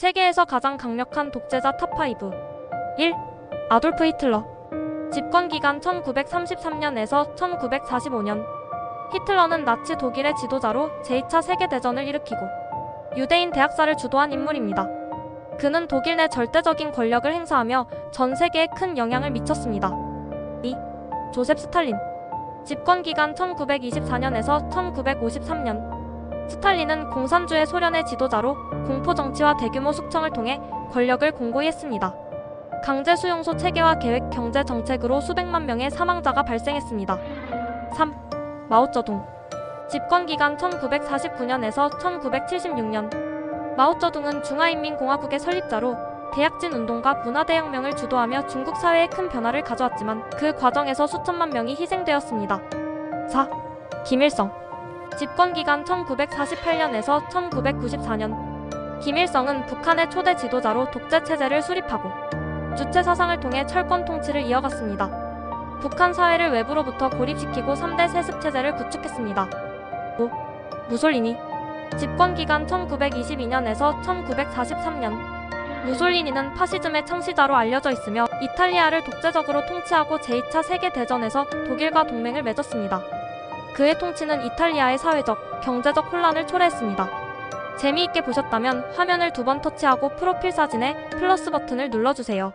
세계에서 가장 강력한 독재자 탑5 1. 아돌프 히틀러 집권 기간 1933년에서 1945년 히틀러는 나치 독일의 지도자로 제2차 세계대전을 일으키고 유대인 대학살을 주도한 인물입니다. 그는 독일 내 절대적인 권력을 행사하며 전 세계에 큰 영향을 미쳤습니다. 2. 조셉 스탈린 집권 기간 1924년에서 1953년 스탈린은 공산주의 소련의 지도자로 공포 정치와 대규모 숙청을 통해 권력을 공고히 했습니다. 강제 수용소 체계와 계획 경제 정책으로 수백만 명의 사망자가 발생했습니다. 3. 마오쩌둥 집권 기간 1949년에서 1976년 마오쩌둥은 중화인민공화국의 설립자로 대약진 운동과 문화대혁명을 주도하며 중국 사회에 큰 변화를 가져왔지만 그 과정에서 수천만 명이 희생되었습니다. 4. 김일성 집권 기간 1948년에서 1994년 김일성은 북한의 초대 지도자로 독재 체제를 수립하고 주체 사상을 통해 철권 통치를 이어갔습니다. 북한 사회를 외부로부터 고립시키고 3대 세습 체제를 구축했습니다. 5. 무솔리니 집권 기간 1922년에서 1943년 무솔리니는 파시즘의 창시자로 알려져 있으며 이탈리아를 독재적으로 통치하고 제2차 세계대전에서 독일과 동맹을 맺었습니다. 그의 통치는 이탈리아의 사회적, 경제적 혼란을 초래했습니다. 재미있게 보셨다면 화면을 두 번 터치하고 프로필 사진에 플러스 버튼을 눌러주세요.